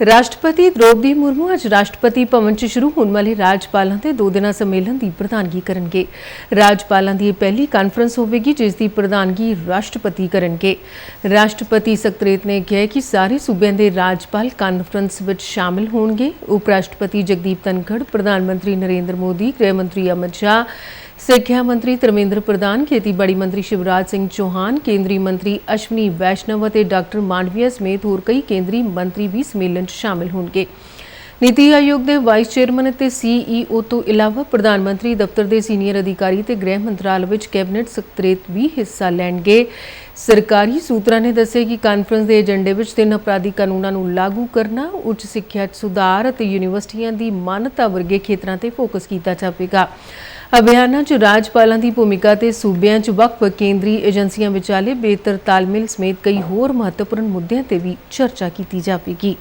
ਰਾਸ਼ਟਰਪਤੀ ਦ੍ਰੋਪਦੀ ਮੁਰਮੂ ਅੱਜ ਰਾਸ਼ਟਰਪਤੀ ਭਵਨ 'ਚ ਸ਼ੁਰੂ ਹੋਣ ਵਾਲੇ ਰਾਜਪਾਲਾਂ ਦੇ ਦੋ ਦਿਨਾਂ ਸੰਮੇਲਨ ਦੀ ਪ੍ਰਧਾਨਗੀ ਕਰਨਗੇ। ਰਾਜਪਾਲਾਂ ਦੀ ਇਹ ਪਹਿਲੀ ਕਾਨਫਰੰਸ ਹੋਵੇਗੀ, ਜਿਸ ਦੀ ਪ੍ਰਧਾਨਗੀ ਰਾਸ਼ਟਰਪਤੀ ਕਰਨਗੇ। ਰਾਸ਼ਟਰਪਤੀ ਸਕੱਤਰੇਤ ਨੇ ਕਿਹਾ ਕਿ ਸਾਰੇ ਸੂਬਿਆਂ ਦੇ ਰਾਜਪਾਲ ਕਾਨਫਰੰਸ ਵਿੱਚ ਸ਼ਾਮਿਲ ਹੋਣਗੇ। ਉਪ ਰਾਸ਼ਟਰਪਤੀ ਜਗਦੀਪ ਧਨਖੜ, ਪ੍ਰਧਾਨ ਮੰਤਰੀ ਨਰਿੰਦਰ ਮੋਦੀ, ਗ੍ਰਹਿ ਮੰਤਰੀ ਅਮਿਤ ਸ਼ਾਹ ਸਿੱਖਿਆ ਮੰਤਰੀ ਧਰਮੇਂਦਰ ਪ੍ਰਧਾਨ, ਖੇਤੀਬਾੜੀ ਮੰਤਰੀ ਸ਼ਿਵਰਾਜ ਸਿੰਘ ਚੌਹਾਨ, ਕੇਂਦਰੀ ਮੰਤਰੀ ਅਸ਼ਵਨੀ ਵੈਸ਼ਨਵ ਅਤੇ ਡਾਕਟਰ ਮਾਂਡਵੀਆ ਸਮੇਤ ਹੋਰ ਕਈ ਕੇਂਦਰੀ ਮੰਤਰੀ ਵੀ ਸੰਮੇਲਨ 'ਚ ਸ਼ਾਮਲ ਹੋਣਗੇ। ਨੀਤੀ ਆਯੋਗ ਦੇ ਵਾਈਸ ਚੇਅਰਮੈਨ ਅਤੇ ਸੀਈਓ ਤੋਂ ਇਲਾਵਾ ਪ੍ਰਧਾਨ ਮੰਤਰੀ ਦਫ਼ਤਰ ਦੇ ਸੀਨੀਅਰ ਅਧਿਕਾਰੀ ਤੇ ਗ੍ਰਹਿ ਮੰਤਰਾਲੇ ਵਿੱਚ ਕੈਬਨਿਟ ਸਕੱਤਰੇਤ ਵੀ ਹਿੱਸਾ ਲੈਣਗੇ। ਸਰਕਾਰੀ ਸੂਤਰਾਂ ਨੇ ਦੱਸਿਆ ਕਿ ਕਾਨਫਰੰਸ ਦੇ ਏਜੰਡੇ ਵਿੱਚ ਤਿੰਨ ਅਪਰਾਧੀ ਕਾਨੂੰਨਾਂ ਨੂੰ ਲਾਗੂ ਕਰਨਾ, ਉੱਚ ਸਿੱਖਿਆ 'ਚ ਸੁਧਾਰ ਅਤੇ ਯੂਨੀਵਰਸਿਟੀਆਂ ਦੀ ਮਾਨਤਾ ਵਰਗੇ ਖੇਤਰਾਂ ਤੇ ਫੋਕਸ ਕੀਤਾ ਜਾਵੇਗਾ। ਅਭਿਆਨਾਂ 'ਚ ਰਾਜਪਾਲਾਂ ਦੀ ਭੂਮਿਕਾ ਤੇ ਸੂਬਿਆਂ 'ਚ ਵੱਖ-ਵੱਖ ਕੇਂਦਰੀ ਏਜੰਸੀਆਂ ਵਿਚਾਲੇ ਬਿਹਤਰ ਤਾਲਮੇਲ ਸਮੇਤ ਕਈ ਹੋਰ ਮਹੱਤਵਪੂਰਨ ਮੁੱਦਿਆਂ ਤੇ ਵੀ ਚਰਚਾ ਕੀਤੀ ਜਾਵੇਗੀ।